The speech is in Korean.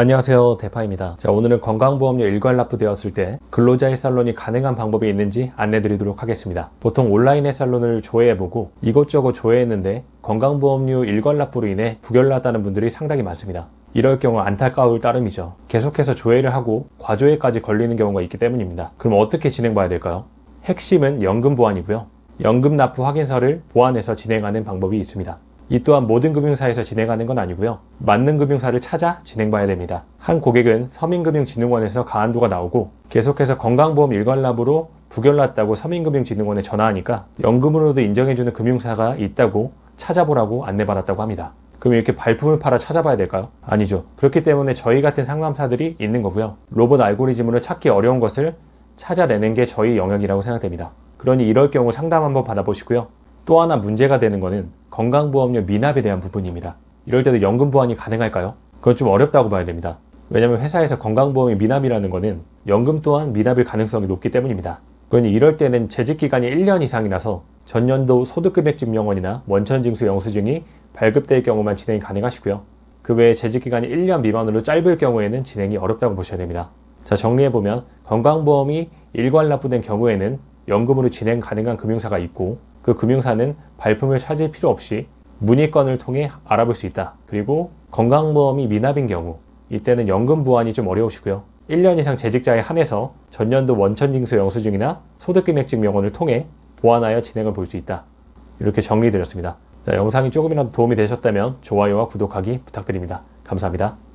안녕하세요. 대파입니다. 자 오늘은 건강보험료 일괄 납부되었을 때 근로자의 살론이 가능한 방법이 있는지 안내 드리도록 하겠습니다. 보통 온라인의 살론을 조회해보고 이것저것 조회했는데 건강보험료 일괄 납부로 인해 부결났다는 분들이 상당히 많습니다. 이럴 경우 안타까울 따름이죠. 계속해서 조회를 하고 과조회까지 걸리는 경우가 있기 때문입니다. 그럼 어떻게 진행봐야 될까요? 핵심은 연금 보완이고요. 연금 납부 확인서를 보완해서 진행하는 방법이 있습니다 이 또한 모든 금융사에서 진행하는 건 아니고요. 맞는 금융사를 찾아 진행봐야 됩니다. 한 고객은 서민금융진흥원에서 가한도가 나오고 계속해서 건강보험 일괄납으로 부결났다고 서민금융진흥원에 전화하니까 연금으로도 인정해주는 금융사가 있다고 찾아보라고 안내받았다고 합니다. 그럼 이렇게 발품을 팔아 찾아봐야 될까요? 아니죠. 그렇기 때문에 저희 같은 상담사들이 있는 거고요. 로봇 알고리즘으로 찾기 어려운 것을 찾아내는 게 저희 영역이라고 생각됩니다. 그러니 이럴 경우 상담 한번 받아보시고요. 또 하나 문제가 되는 것은 건강보험료 미납에 대한 부분입니다. 이럴 때도 연금 보완이 가능할까요? 그건 좀 어렵다고 봐야 됩니다. 왜냐하면 회사에서 건강보험이 미납이라는 것은 연금 또한 미납일 가능성이 높기 때문입니다. 그러니 이럴 때는 재직기간이 1년 이상이라서 전년도 소득금액 증명원이나 원천징수 영수증이 발급될 경우만 진행이 가능하시고요. 그 외에 재직기간이 1년 미만으로 짧을 경우에는 진행이 어렵다고 보셔야 됩니다. 자, 정리해보면 건강보험이 일괄 납부된 경우에는 연금으로 진행 가능한 금융사가 있고 그 금융사는 발품을 찾을 필요 없이 문의건을 통해 알아볼 수 있다. 그리고 건강보험이 미납인 경우 이때는 연금 보완이 좀 어려우시고요. 1년 이상 재직자에 한해서 전년도 원천징수 영수증이나 소득금액증 명원을 통해 보완하여 진행을 볼 수 있다. 이렇게 정리드렸습니다. 자, 영상이 조금이라도 도움이 되셨다면 좋아요와 구독하기 부탁드립니다. 감사합니다.